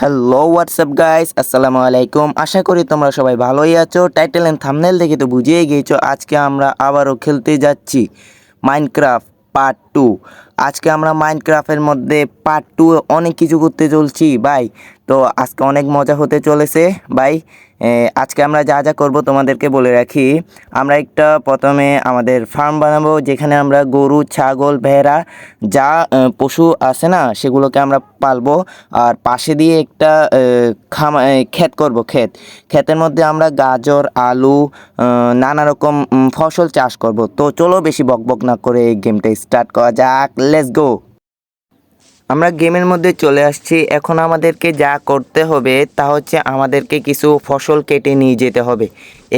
Hello WhatsApp guys আসসালামু আলাইকুম আশা করি তোমরা সবাই ভালোই আছো। টাইটেল এন্ড থাম্বনেল দেখে তো বুঝিয়ে গিয়েছো আজকে আমরা আবারও খেলতে যাচ্ছি মাইনক্রাফট পার্ট টু। আজকে আমরা মাইনক্রাফটের মধ্যে পার্ট টু অনেক কিছু করতে চলছি, ভাই। তো আজকে অনেক মজা হতে চলেছে, ভাই। আজকে আমরা যা যা করব তোমাদেরকে বলে রাখি। আমরা একটা প্রথমে আমাদের ফার্ম বানাবো, যেখানে আমরা গরু, ছাগল, ভেড়া, যা পশু আছে না, সেগুলোকে আমরা পালবো। আর পাশে দিয়ে একটা খামা ক্ষেত করব, ক্ষেত। ক্ষেতের মধ্যে আমরা গাজর, আলু নানা রকম ফসল চাষ করব। তো চলো বেশি বকবক না করে এই গেমটা স্টার্ট যাক লেটস গো আমরা গেমের মধ্যে চলে আসছি। এখন আমাদেরকে যা করতে হবে তা হচ্ছে আমাদেরকে কিছু ফসল কেটে নিয়ে যেতে হবে।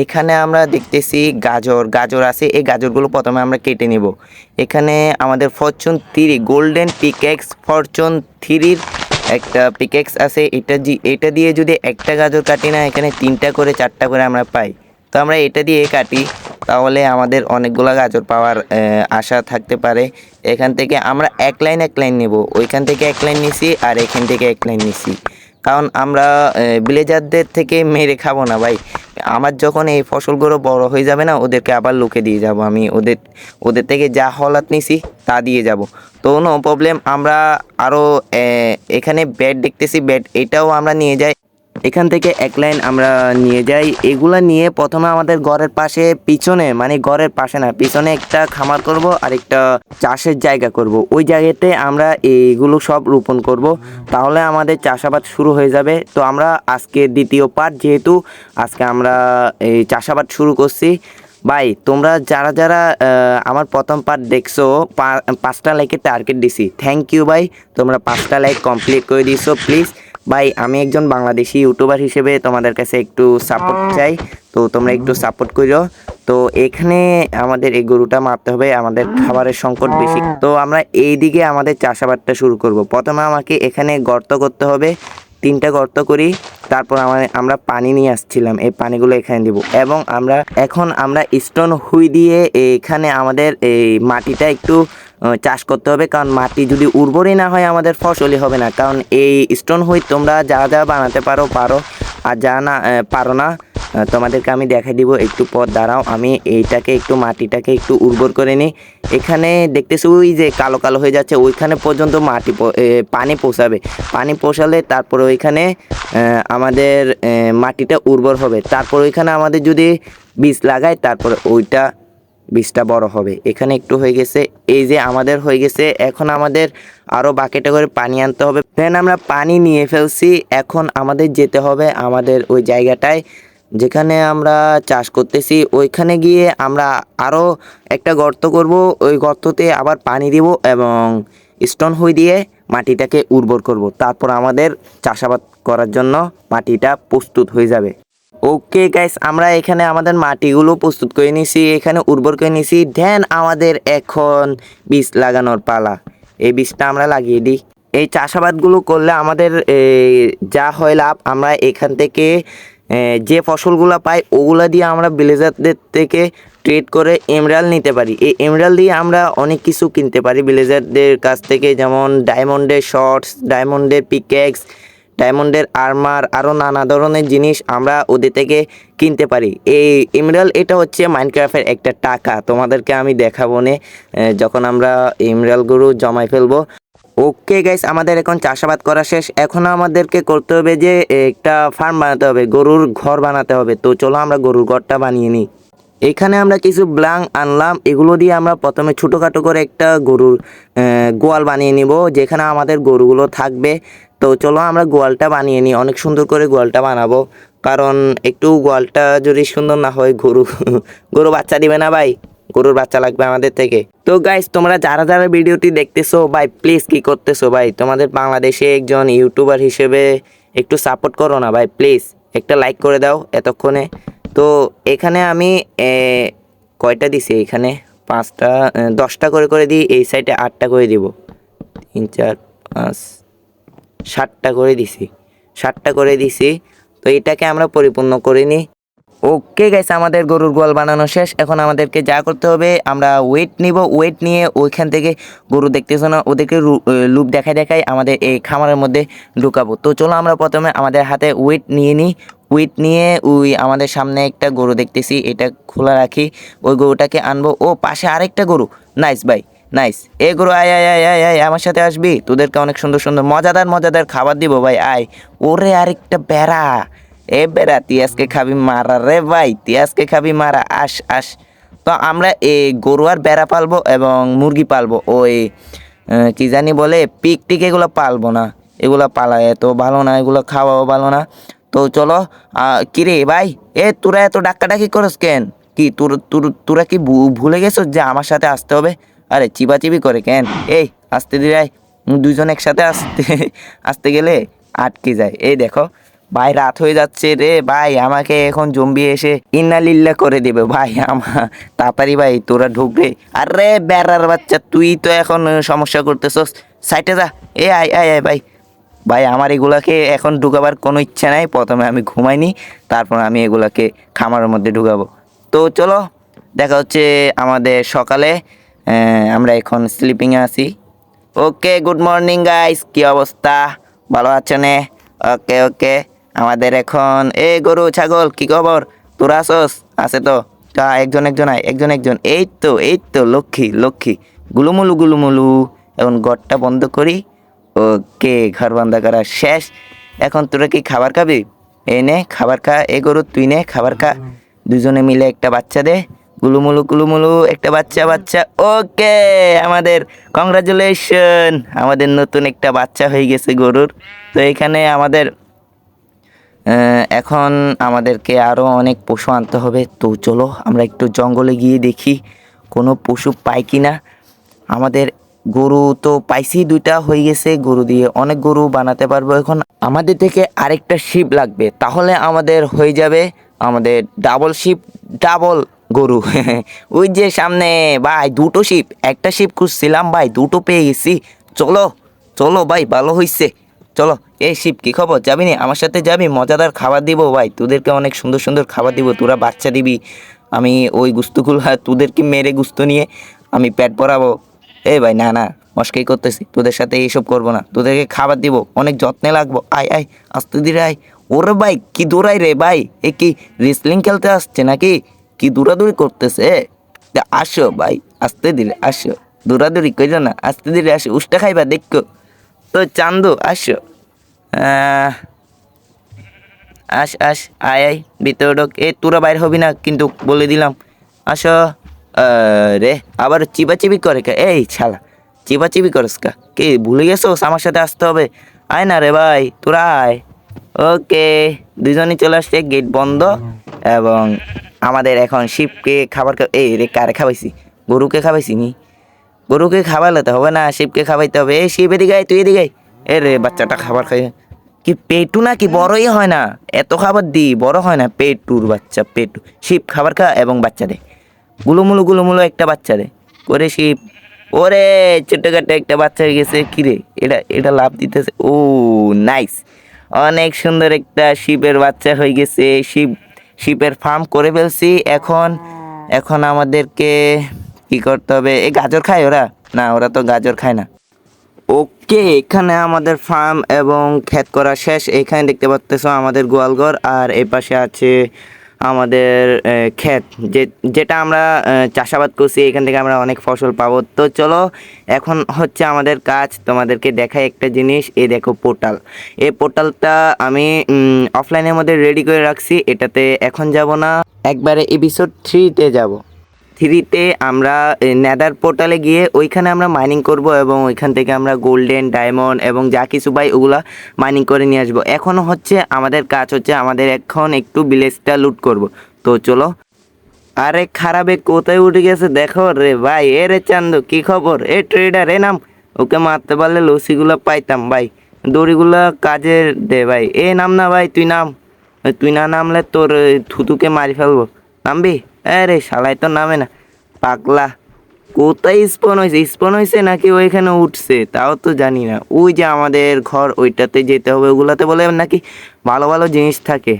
এখানে আমরা দেখতেছি গাজর। গাজর আছে, এই গাজরগুলো প্রথমে আমরা কেটে নিব। এখানে আমাদের fortune three golden pickaxe fortune থ্রির একটা পিকেক্স আছে। এটা এটা দিয়ে যদি একটা গাজর কাটি না, এখানে তিনটা করে, চারটা করে আমরা পাই। তো আমরা এটা দিয়ে কাটি। তাহলে আমাদের অনেকগুলো গাজর পাওয়ার আশা থাকতে পারে। এখান থেকে আমরা এক লাইন এক লাইন নেব। ওইখান থেকে এক লাইন নিছি আর এখান থেকে এক লাইন নিছি। কারণ আমরা ভিলেজারদের থেকে মেরে খাব না ভাই। আমার যখন এই ফসলগুলো বড় হয়ে যাবে না, ওদেরকে আবার লুকে দিয়ে যাব। আমি ওদের ওদের থেকে যা হলাত নিছি, তা দিয়ে যাব। তো নো প্রবলেম আমরা আরও এখানে বেড দেখতেছি। বেড এটাও আমরা নিয়ে যাই। এখান থেকে এক লাইন আমরা নিয়ে যাই। এগুলা নিয়ে প্রথমে আমাদের ঘরের পাশে, পিছনে মানে ঘরের পাশে না, পিছনে একটা খামার করব আর একটা চাষের জায়গা করব। ওই জায়গাতে আমরা এইগুলো সব রোপণ করব। তাহলে আমাদের চাষাবাদ শুরু হয়ে যাবে। তো আমরা আজকে দ্বিতীয় পার্ট যেহেতু আজকে আমরা এই চাষাবাদ শুরু করছি। ভাই, তোমরা যারা যারা আমার প্রথম পার্ট দেখছ পাঁচটা লাইকের টার্গেট দিছি। থ্যাংক ইউ ভাই। তোমরা পাঁচটা লাইক কমপ্লিট করে দিছো প্লিজ ভাই আমি একজন বাংলাদেশি ইউটিউবার হিসেবে তোমাদের কাছে একটু সাপোর্ট চাই। তো তোমরা একটু সাপোর্ট করো তো এখানে আমাদের এই গরুটা মারতে হবে আমাদের খাবারের সংকট বেশি। তো আমরা এই দিকে আমাদের চাষাবাদটা শুরু করব। প্রথমে আমাকে এখানে গর্ত করতে হবে তিনটা গর্ত করি তারপর আমার আমরা পানি নিয়ে আসছিলাম এই পানিগুলো এখানে দিব। এবং আমরা এখন আমরা স্টোন হুই দিয়ে এখানে আমাদের এই মাটিটা একটু চাষ করতে হবে, কারণ মাটি যদি উর্বরই না হয় আমাদের ফসলই হবে না। কারণ এই স্টোন হুই তোমরা যা যা বানাতে পারো পারো, আর যা না পারো না তোমাদেরকে আমি দেখাই দিব একটু পর দাঁড়াও, আমি এইটাকে একটু, মাটিটাকে একটু উর্বর করে নিই। এখানে দেখতেছি ওই যে কালো কালো হয়ে যাচ্ছে, ওইখানে পর্যন্ত মাটি পানি পৌঁছাবে পানি পৌঁছালে তারপরে ওইখানে আমাদের মাটিটা উর্বর হবে। তারপর ওইখানে আমাদের যদি বীজ লাগাই তারপর ওইটা বীজটা বড় হবে। এখানে একটু হয়ে গেছে, এই যে আমাদের হয়ে গেছে, এখন আমাদের আরও বাকেটে করে পানি আনতে হবে। দেন আমরা পানি নিয়ে ফেলছি, এখন আমাদের যেতে হবে আমাদের ওই জায়গাটায় যেখানে আমরা চাষ করতেছি। ওইখানে গিয়ে আমরা আরও একটা গর্ত করব, ওই গর্ততে আবার পানি দিব এবং স্টোন হুই দিয়ে মাটিটাকে উর্বর করব। তারপর আমাদের চাষাবাদ করার জন্য মাটিটা প্রস্তুত হয়ে যাবে। ওকে গাইস আমরা এখানে আমাদের মাটিগুলো প্রস্তুত করে নিছি। এখানে উর্বর করে নিছি। ধ্যান আমাদের এখন বীজ লাগানোর পালা। এই বীজটা আমরা লাগিয়ে দিই। এই চাষাবাদগুলো করলে আমাদের যা হয় লাভ, আমরা এখান থেকে যে ফসলগুলো পাই, ওগুলা দিয়ে আমরা ভিলেজারদের থেকে ট্রেড করে এমরাল নিতে পারি। এই এমরাল দিয়ে আমরা অনেক কিছু কিনতে পারি। ভিলেজারদের কাছ থেকে যেমন ডায়মন্ডের শর্টস ডায়মন্ডের পিকেক্স ডায়মন্ডের আর্মার আরও নানা ধরনের জিনিস আমরা ওদের থেকে কিনতে পারি। এই ইমরাল, এটা হচ্ছে মাইনক্রাফটের একটা টাকা। তোমাদেরকে আমি দেখাবো নে যখন আমরা ইমরালগুলো জমাই ফেলব। ওকে গাইস আমাদের এখন চাষাবাদ করা শেষ। এখন আমাদেরকে করতে হবে যে, একটা ফার্ম বানাতে হবে, গরুর ঘর বানাতে হবে। তো চলো আমরা গরুর ঘরটা বানিয়ে নিই। এখানে আমরা কিছু ব্লাং আনলাম, এগুলো দিয়ে আমরা প্রথমে ছোটোখাটো করে একটা গরুর গোয়াল বানিয়ে নিব, যেখানে আমাদের গরুগুলো থাকবে। তো চলো আমরা গোয়ালটা বানিয়ে নিই। অনেক সুন্দর করে গোয়ালটা বানাবো। কারণ একটু গোয়ালটা যদি সুন্দর না হয়, গরু গরু বাচ্চা দিবে না ভাই। গরুর বাচ্চা লাগবে আমাদের থেকে। তো গাইস তোমরা যারা যারা ভিডিওটি দেখতেছো, ভাই প্লিজ কি করতেছো ভাই? তোমাদের বাংলাদেশে একজন ইউটিউবার হিসেবে একটু সাপোর্ট করো না ভাই প্লিজ একটা লাইক করে দাও এতক্ষণে। তো এখানে আমি কয়টা দিছি এখানে? পাঁচটা দশটা করে করে দিই, এই সাইডে আটটা করে দিব। তিন, চার, পাঁচ ষাটটা করে দিছি। ষাটটা করে দিছি, তো এটাকে আমরা পরিপূর্ণ করে নিই ওকে গাইস আমাদের গরুর গোয়াল বানানো শেষ। এখন আমাদেরকে যা করতে হবে, আমরা ওয়েট নিব। ওয়েট নিয়ে ওইখান থেকে গরু দেখতেছো না, ওদেরকে লুপ দেখায় দেখায় আমাদের এই খামারের মধ্যে ঢুকাবো। তো চলো আমরা প্রথমে আমাদের হাতে ওয়েট নিয়ে নিই ওয়েট নিয়ে ওই আমাদের সামনে একটা গরু দেখতেছি, এটা খোলা রাখি। ওই গরুটাকে আনব। ও, পাশে আরেকটা গরু। নাইস ভাই নাইস এ গরু, আয় আয় আয় আয় আয়, আমার সাথে আসবি? তোদেরকে অনেক সুন্দর সুন্দর, মজাদার মজাদার খাবার দিব ভাই, আয়। ওরে আরেকটা বেড়া। এ বেড়া তুই আজকে খাবি মারা রে ভাই তুই আজকে খাবি মারা, আস আস। তো আমরা এই গরু আর বেড়া পালবো এবং মুরগি পালবো। ওই কি জানি বলে পিক টিক এগুলো পালবো না। এগুলো পালা এত ভালো না, এগুলো খাওয়াও ভালো না। তো চলো কিরে ভাই, এ তোরা এত ডাক্কাডাকি করস কেন? কি তোর তোর, তোরা কি ভুলে গেছো যে আমার সাথে আসতে হবে? আরে চিবাচিবি করে কেন? এই, আসতে দিরাই দুজন একসাথে আসতে আসতে গেলে আটকে যায়। এই দেখো, ভাই রাত হয়ে যাচ্ছে রে, ভাই আমাকে এখন জম্বি এসে ইন্নালিল্লা করে দেবে। ভাই আমার তাড়াতাড়ি ভাই, তোরা ঢুকবে। আরে বেড়ার বাচ্চা, তুই তো এখন সমস্যা করতেছস। সাইটে যা। এ, আয় আয় আয়, ভাই। ভাই, আমার এগুলাকে এখন ঢুকাবার কোনো ইচ্ছা নাই। প্রথমে আমি ঘুমাইনি, তারপর আমি এগুলাকে খামারের মধ্যে ঢুকাবো। তো চলো, দেখা হচ্ছে আমাদের সকালে। আমরা এখন স্লিপিংয়ে আছি। ওকে গুড মর্নিং গাইস কি অবস্থা? ভালো আছো নে ওকে ওকে আমাদের এখন, এ গরু, ছাগল, কি খবর? তোরা আসস? আছে তো? তা, একজন একজন আয়, একজন একজন। এই তো এই তো, লক্ষ্মী লক্ষ্মী। গুলুমুলু গুলুমুলু। এখন ঘরটা বন্ধ করি। ওকে ঘর বন্ধ করা শেষ। এখন তোরা কি খাবার খাবি? এই নে, খাবার খা। এ গরু, তুই নে, খাবার খা। দুজনে মিলে একটা বাচ্চা দে। গুলুমুলু গুলুমুলু, একটা বাচ্চা বাচ্চা। ওকে, আমাদের কংগ্রাচুলেশন আমাদের নতুন একটা বাচ্চা হয়ে গেছে গরুর। তো এখানে আমাদের এখন আমাদেরকে আরও অনেক পশু আনতে হবে। তো চলো, আমরা একটু জঙ্গলে গিয়ে দেখি কোনো পশু পাই কি না আমাদের গরু তো পাইছি দুইটা হয়ে গেছে। গরু দিয়ে অনেক গরু বানাতে পারব এখন। আমাদের থেকে আরেকটা শিপ লাগবে। তাহলে আমাদের হয়ে যাবে আমাদের ডাবল শিপ ডাবল গরু। ওই যে সামনে, ভাই, দুটো শিপ একটা শিপ খুঁজছিলাম, ভাই, দুটো পেয়ে গেছি। চলো চলো, ভাই, ভালো হইছে। চলো এই শিব কি খবর? যাবি নি? আমার সাথে যাবি? মজাদার খাবার দিব, ভাই। তোদেরকে অনেক সুন্দর সুন্দর খাবার দিব। তোরা বাচ্চা দিবি। আমি ওই গুস্তগুলো তোদেরকে মেরে গুস্ত নিয়ে আমি পেট ভরাবো। এই ভাই, না না, মস্কাই করতেছি। তোদের সাথে এইসব করব না। তোদেরকে খাবার দিব। অনেক যত্নে লাগবো। আয় আয়, আস্তে ধীরে আয়। ওরে ভাই, কি দৌড়াই রে ভাই? এ কি রেসলিং খেলতে আসছে নাকি? কি দৌড়াদৌড়ি করতেছে? আসো ভাই, আস্তে ধীরে আসো। দৌড়াদৌড়ি কইরো না, আস্তে ধীরে আসো, উষ্টা খাইবা দেখো। তো চান্দু, আসো। আস আস, আয় আয়, ভিতরে ঢোক এ তোরা বাইর হবি না, কিন্তু বলে দিলাম। আসো। রে আবার চিবাচিবি করে কে? এই ছালা চিবাচিবি করস কা? কে, ভুলে গেছোস? আমার সাথে আসতে হবে? আয় না রে ভাই, তোরা আয়। ওকে, দুজনই চলে আসছে, গেট বন্ধ। এবং আমাদের এখন শিবকে খাবার এই রে, কারে খাওয়াইছি গরুকে খাওয়াইছি নি? গরুকে খাওয়ালে তো হবে না, শিবকে খাওয়াইতে হবে। এই শিব, এদিকে তুই এদিকে। এ রে, বাচ্চাটা খাবার খাই কি পেটু না কি বড়ই হয় না। এত খাবার দি, বড় হয় না। পেটুর বাচ্চা, পেটু। শিব খাবার খা এবং বাচ্চা দে। গুলুমুলু গুলুমুলু একটা বাচ্চা দে। করে শিব। ওরে, ছোটখাটো একটা বাচ্চা হয়ে গেছে। কিরে এটা এটা লাভ দিতেছে। ও, নাইস। অনেক সুন্দর একটা শিবের বাচ্চা হয়ে গেছে। শিব শিবের ফার্ম করে ফেলছি। এখন এখন আমাদেরকে কি করতে হবে? এই গাজর খায় ওরা? না, ওরা তো গাজর খায় না। ওকে, এখানে আমাদের ফার্ম এবং ক্ষেত করা শেষ। এখানে দেখতে পাচ্তেছ আমাদের গোয়ালঘর, আর এই পাশে আছে আমাদের ক্ষেত। যে, যেটা আমরা চাষাবাদ করছি, এখান থেকে আমরা অনেক ফসল পাবো। তো চলো, এখন হচ্ছে আমাদের কাজ। তোমাদেরকে দেখাই একটা জিনিস। এই দেখো পোর্টাল। এই পোর্টালটা আমি অফলাইনের মধ্যে রেডি করে রাখছি। এটাতে এখন যাব না। একবারে এপিসোড থ্রিতে যাব। থ্রিতে আমরা নেদার পোর্টালে গিয়ে ওইখানে আমরা মাইনিং করব এবং ওইখান থেকে আমরা গোল্ডেন, ডায়মন্ড এবং যা কিছু পাই ওগুলা মাইনিং করে নিয়ে আসব। এখন হচ্ছে আমাদের কাজ হচ্ছে আমাদের এখন একটু ভিলেজটা লুট করব। তো চলো। আরে খারাপে কোথায় উঠে গেছে দেখো রে ভাই। এ রে চান্দু, কি খবর? এ ট্রেডার, এ নাম। ওকে মারতে পারলে লসিগুলো পাইতাম ভাই। দড়িগুলো কাজে দে ভাই। এ নাম না ভাই, তুই নাম। তুই না নামলে তোর থুতুকে মারি ফেলব। নামবি? আরে শালাই তো নামে না। পাগলা। কোথায় স্পন হয়েছে স্পন হয়েছে নাকি ওইখানে উঠছে? তাও তো জানি না। ওই যে আমাদের ঘর, ওইটাতে যেতে হবে, ওগুলাতে বলে নাকি ভালো ভালো জিনিস থাকে।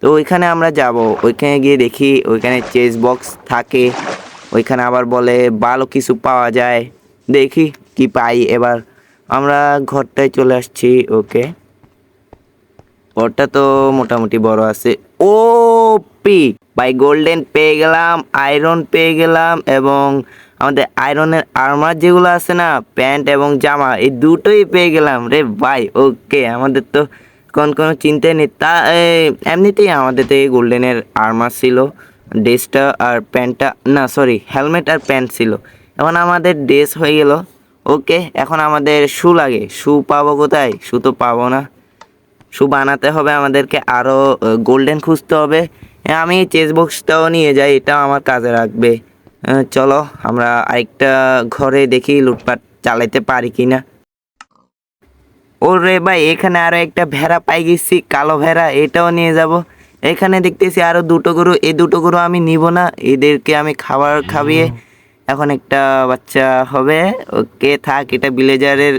তো ওইখানে আমরা যাব। ওইখানে গিয়ে দেখি, ওইখানে চেস বক্স থাকে। ওইখানে আবার বলে ভালো কিছু পাওয়া যায়। দেখি কি পাই এবার। আমরা ঘরটায় চলে আসছি, ওকে। ঘরটা তো মোটামুটি বড় আছে। ও পি বাই গোল্ডেন পেয়ে গেলাম আয়রন পেয়ে গেলাম এবং আমাদের আয়রনের আর্মার যেগুলো আছে না, প্যান্ট এবং জামা, এই দুটোই পেয়ে গেলাম। রে ভাই ওকে আমাদের তো কোন, কোনো চিন্তাই নেই। তা এমনিতেই আমাদের তো এই গোল্ডেনের আর্মার ছিল, ড্রেসটা আর প্যান্টটা, না সরি হেলমেট আর প্যান্ট ছিল। এখন আমাদের ড্রেস হয়ে গেল। ওকে এখন আমাদের শু লাগে। শু পাবো কোথায়? শু তো পাবো না। শু বানাতে হবে আমাদেরকে। আরও গোল্ডেন খুঁজতে হবে। আমি চেস বক্সটাও নিয়ে যাই এটাও আমার কাজে রাখবে চলো, আমরা আরেকটা ঘরে দেখি লুটপাট চালাইতে পারি কি না ওরে ভাই, এখানে আরও একটা ভেড়া পাই গেছি, কালো ভেড়া, এটাও নিয়ে যাব। এখানে দেখতেছি আরও দুটো গরু, এই দুটো গরু আমি নিব না, এদেরকে আমি খাবার খাবিয়ে এখন একটা বাচ্চা হবে। ওকে, থাক, এটা ভিলেজারের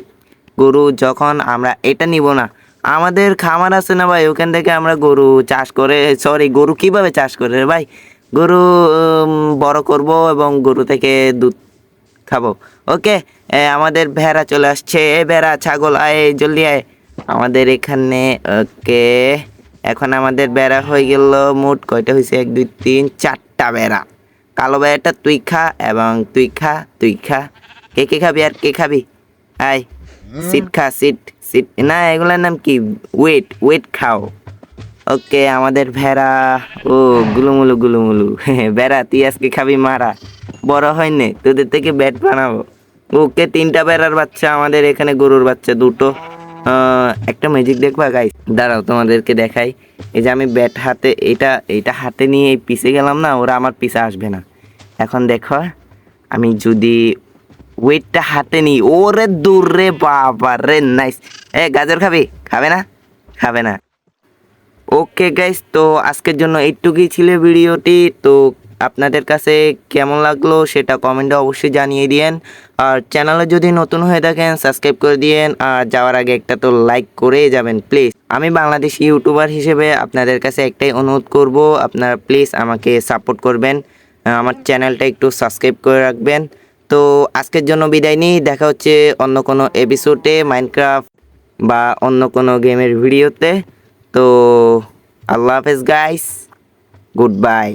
গরু, যখন আমরা এটা নিব না আমাদের খামার আছে না ভাই ওখান থেকে আমরা গরু চাষ করে সরি গরু কীভাবে চাষ করে ভাই? গরু বড় করব এবং গরু থেকে দুধ খাব। ওকে আমাদের ভেড়া চলে আসছে। এ ভেড়া ছাগল আয় জলদি আয়। আমাদের এখানে ওকে এখন আমাদের বেড়া হয়ে গেল মোট কয়টা হয়েছে? এক দুই তিন চারটা বেড়া কালো বেড়াটা তুই খা এবং তুই খা তুই খা। কে কে খাবি আর কে খাবি? আয় সিট খা সিট। সিট না, এগুলোর নাম কি? ওয়েট ওয়েট খাও। ওকে আমাদের ভেড়া, ও, গুলুমুলু গুলুমুলু। ভেড়া, তুই আজকে খাবি মারা। বড় হয়নি তোদের থেকে ব্যাট বানাবো। ওকে, তিনটা বেড়ার বাচ্চা, আমাদের এখানে গরুর বাচ্চা দুটো। একটা ম্যাজিক দেখবা গাইস দাঁড়াও, তোমাদেরকে দেখাই। এই যে আমি ব্যাট হাতে, এটা এটা হাতে নিয়ে এই পিছে গেলাম না, ওরা আমার পিছে আসবে না। এখন দেখো, আমি যদি ওয়েটটা হাতে নিই ওরে দূর রে বাবা রে নাইস এ গাজর খাবি খাবে না খাবে না ওকে গাইস তো আজকের জন্য এইটুকুই ছিল ভিডিওটি। তো আপনাদের কাছে কেমন লাগল সেটা কমেন্টে অবশ্যই জানিয়ে দিয়েন। আর চ্যানেলে যদি নতুন হয়ে থাকেন সাবস্ক্রাইব করে দিয়েন। আর যাওয়ার আগে একটা তো লাইক করেই যাবেন প্লিজ আমি বাংলাদেশি ইউটিউবার হিসেবে আপনাদের কাছে একটাই অনুরোধ করব, আপনারা প্লিজ আমাকে সাপোর্ট করবেন। আমার চ্যানেলটা একটু সাবস্ক্রাইব করে রাখবেন। তো আজকের জন্য বিদায় নিই। দেখা হচ্ছে অন্য কোনো এপিসোডে মাইনক্রাফট বা অন্য কোনো গেমের ভিডিওতে তো আল্লাহ হাফেজ গাইস গুড বাই